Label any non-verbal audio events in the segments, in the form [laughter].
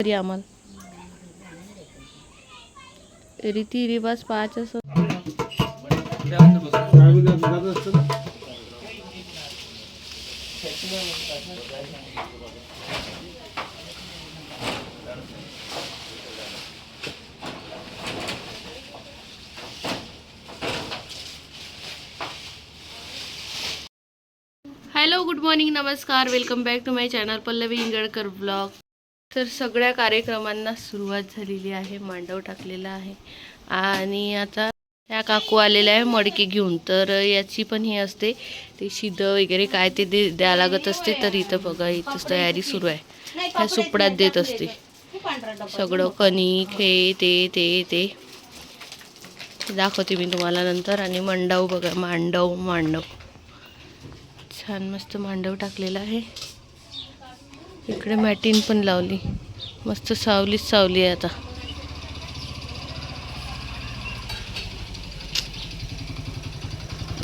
तरी आम्हाला. रीती रिवाज पाहायचं असं. हॅलो गुड मॉर्निंग नमस्कार. Welcome back to my channel Pallavi Ingalkar blog तर सगळ्या कार्यक्रमांना सुरुवात झालेली आहे मांडव टाकलेला आहे. आणि आता ह्या काकू आलेल्या आहे मडकी घेऊन. तर याची पण हे असते ते शिदं वगैरे काय ते दे द्या लागत असते तर इथं बघा इथंच तयारी सुरू आहे. ह्या सुपड्यात देत असते. सगळं कणिक हे ते ते ते. दाखवते मी तुम्हाला नंतर. आणि मांडव बघा मांडव मांडव. छान मस्त मांडव टाकलेला आहे. इकडे मॅटिन पण लावली. मस्त सावलीच सावली आहे आता.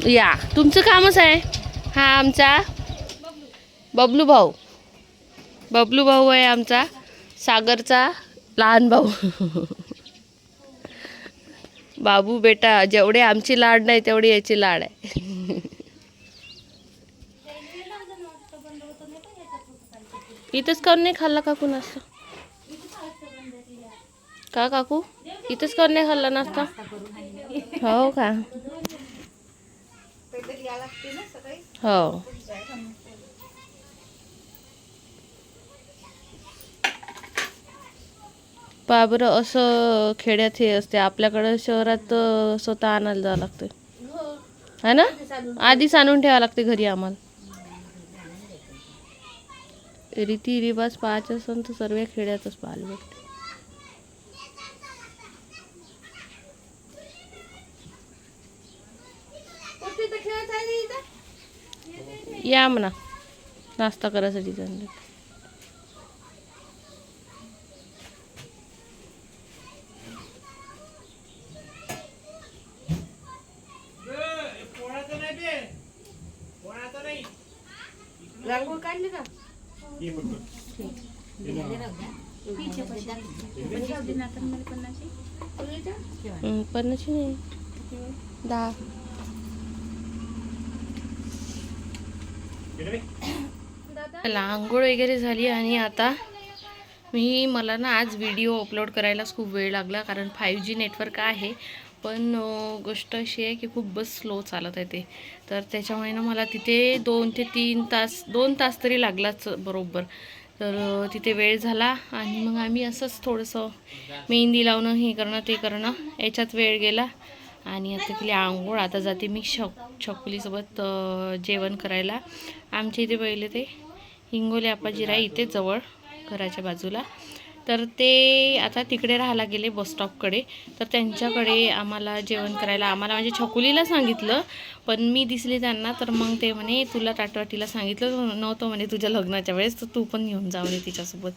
या. तुमचं कामच आहे? हा आमचा? बबलू भाऊ. बबलू भाऊ आहे आमचा. सागरचा लहान भाऊ. बाबू बेटा जेवढे आमची लाड नाही तेवढी याची लाड आहे. इथंच काऊन नाही खाल्ला काकू नाश्ता? का काकू? इथंच काऊन नाही खाल्ला नाश्ता? हो का? हो. पहा बरं असं खेड्यात हे असते. आपल्याकडं शहरात स्वतः आणायला जावं लागते है ना? आधीच आणून ठेवावं लागते घरी आम्हाला. रीती रिवाज पाहायचे असेल तर सर्व खेड्यातच पाहायला भेटते. या म्हणा. नाश्ता करायसाठी चालले रांगोळ काढली का? पन्नासची नाही. दहा. चला आंघोळ वगैरे झाली आणि आता मी मला ना आज व्हिडिओ अपलोड करायलाच खूप वेळ लागला कारण फाईव्ह जी नेटवर्क आहे. पण गोष्ट अशी आहे की खूपच स्लो चालत आहे ते. तर त्याच्यामुळे ना मला तिथे दोन ते तीन तास दोन तास तरी लागलाच बरोबर. तर तिथे वेळ झाला आणि मग आम्ही असंच थोडंसं मेहंदी लावणं हे करणं ते करणं याच्यात वेळ गेला. आणि आता केली आंघोळ आता जाते मी शक छकुलीसोबत जेवण करायला. आमच्या इथे पहिले ते हिंगोली आपाजीरा इथे जवळ घराच्या बाजूला. तर ते आता तिकडे राहायला गेले बसस्टॉपकडे तर त्यांच्याकडे आम्हाला जेवण करायला आम्हाला म्हणजे छकुलीला सांगितलं पण मी दिसली त्यांना तर मग ते म्हणे तुला टाटवाटीला सांगितलं नव्हतं म्हणे तुझ्या लग्नाच्या वेळेस तर तू पण घेऊन जाऊ नये तिच्यासोबत.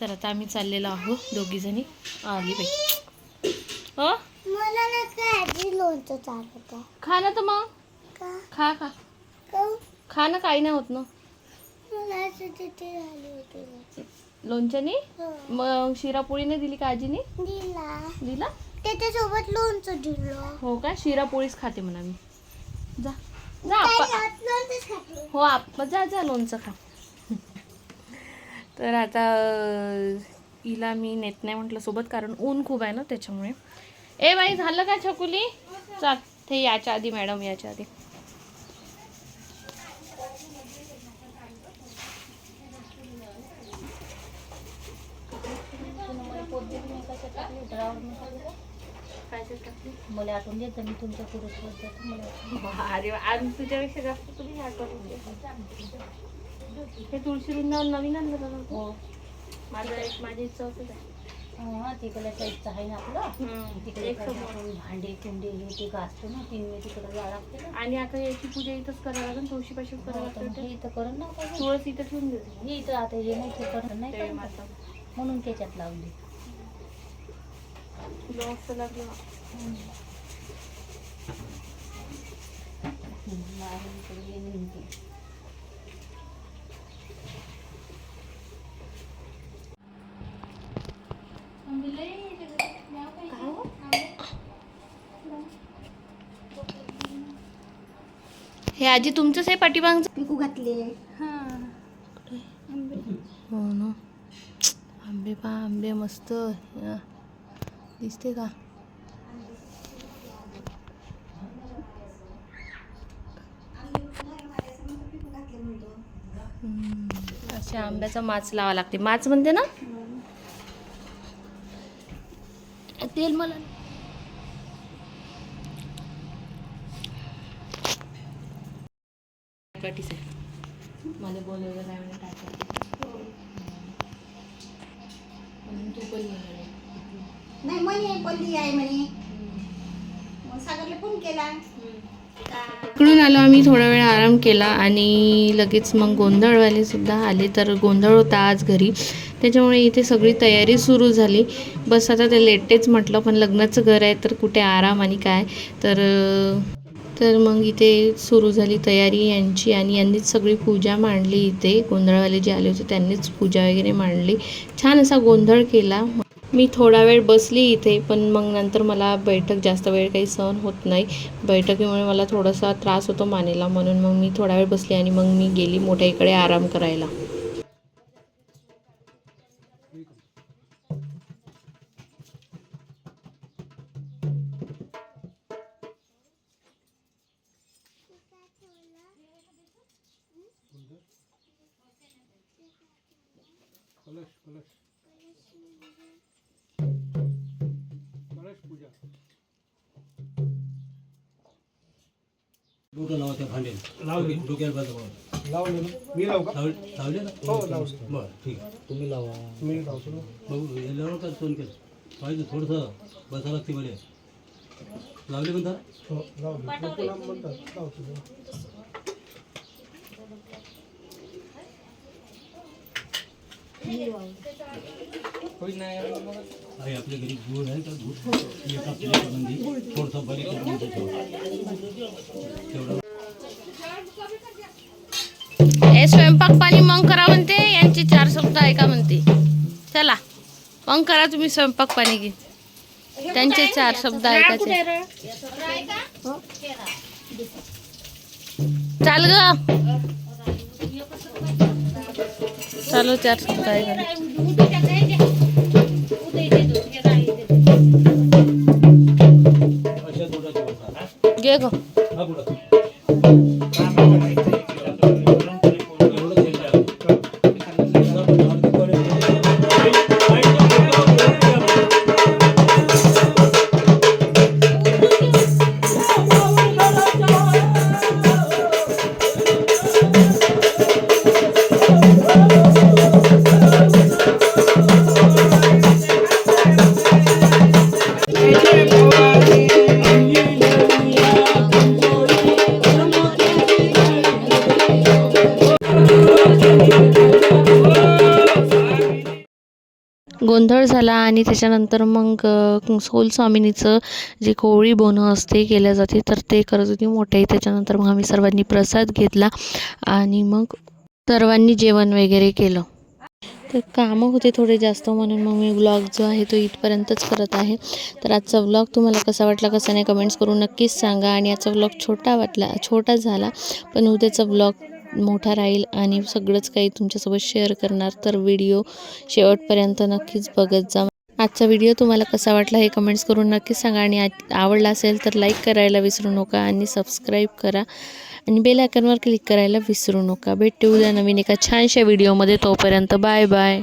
तर आता आम्ही चाललेलो आहोत दोघीजणी आली बाई. हो खा ना तर मग. खा खा? खा ना काही नाही होत ना. लोणच्याने? हो. मग शिरापोळीने दिली का आजीने दिला. दिला? त्याच्यासोबत लोणचं दिलं. हो का? शिरापोळीच खाते म्हणा मी. जा. जा. हो आप्पा जा जा लोणचं खा. [laughs] तर आता अं, हिला मी नेत नाही म्हटलं सोबत कारण ऊन खूप आहे ना त्याच्यामुळे. ए बाई झालं का छकुली? चाल ते याच्या आधी मॅडम याच्या आधी. मला आठवून देत मी तुमच्यापुढे मला अरे आणि तुझ्यापेक्षा जास्त तुम्ही हे तुळशी वृंदावन नवीन आणलं? हो. माझं एक माझी इच्छा होती हा तिकडल्या साईडचं आहे ना आपलं? तिकडे भांडे कुंडे हे ते घासतो ना तीन वेळ तिकडे जावं लागते आणि आता याची पूजा इथंच करायला लागेल तुळशीपाशीच करायला हो, हे लागते इथं करून ना. तुळस इथं ठेवून देते. हे इथं आता हे नाही ते करून नाही म्हणून त्याच्यात लावली तुला मस्त लागलं हम्म, मारून इकडे ये नेमकी. हे आजी तुमचंच आहे पाठीमागचं? पिकू घातले हो. ना. आंबे पा आंबे मस्त. दिसते का? अशा आंब्याचा माच लावा लागते. माच म्हणते ना? तेल मला मला बोलवलं नाही म्हणे काय नाही म्हणे पल्ली आहे म्हणे. सागरला फोन केला. इकडून आलो आम्ही थोडा वेळ आराम केला आणि लगेच मग गोंधळवाले सुद्धा आले. तर गोंधळ होता आज घरी. त्याच्यामुळे इथे सगळी तयारी सुरू झाली. बस आता ते लेटेच म्हटलं पण लग्नाचं घर आहे तर कुठे आराम आणि काय. तर तर मग इथे सुरू झाली तयारी यांची आणि यांनीच सगळी पूजा मांडली इथे. गोंधळवाले जे आले होते त्यांनीच पूजा वगैरे मांडली. छान असा गोंधळ केला. मी थोडा वेळ बसली इथे पण मग नंतर मला बैठक जास्त वेळ काही सहन होत नाही. बैठकीमुळे मला थोडासा त्रास होतो मानेला म्हणून. मग मी थोडा वेळ बसली आणि मग मी गेली मोठ्या इकडे आराम करायला. डोकं लावा त्या भांडेल लावले डोक्याला बाजू लावले ना मी लावू का? लावले लावले ना? हो लावतो बरं ठीक आहे. तुम्ही लावा. मी लावतो ना. बघू याच्यावर का फ़ोन केलं. पाहिजे थोडंसं बसावं लागते मला लावले म्हणता? हो लावले पुन्हा म्हणतात लावतो. ना. आपल्या घरी गुळ आहे का? गुळ. एका प्लेटमध्ये थोडंसं बरे करून त्याच्यावर तेवढं. हे स्वयंपाक पाणी मग करा म्हणते यांची चार शब्द ऐका म्हणते. चला मग करा तुम्ही स्वयंपाक पाणी घे. त्यांचे चार शब्द ऐकायचे चाल ग. चालो चार घे ग. गोंधळ झाला आणि त्याच्यानंतर मग सोल स्वामिनीचं जे कोवळी बोनं असते केल्या जाते तर ते करत होती मोठे त्याच्यानंतर मग आम्ही सर्वांनी प्रसाद घेतला आणि मग सर्वांनी जेवण वगैरे केलं. तर कामं होते थोडे जास्त म्हणून मग मी व्लॉग जो आहे तो इथपर्यंतच करत आहे. तर आजचा व्लॉग तुम्हाला कसा वाटला कसा नाही कमेंट्स करून नक्कीच सांगा. आणि आजचा व्लॉग छोटा वाटला छोटा झाला पण उद्याचा व्लॉग मोठा राहील आणि सगळंच काही तुमच्यासोबत शेअर करणार तर व्हिडिओ शेवटपर्यंत नक्कीच बघत जा. आजचा व्हिडिओ तुम्हाला कसा वाटला हे कमेंट्स करून नक्कीच सांगा आणि आ- आवडला असेल तर लाईक करायला विसरू नका आणि सबस्क्राईब करा. आणि बेल आयकॉनवर क्लिक करायला विसरू नका. भेटू उद्या नवीन एका छानशा व्हिडिओमध्ये तोपर्यंत बाय बाय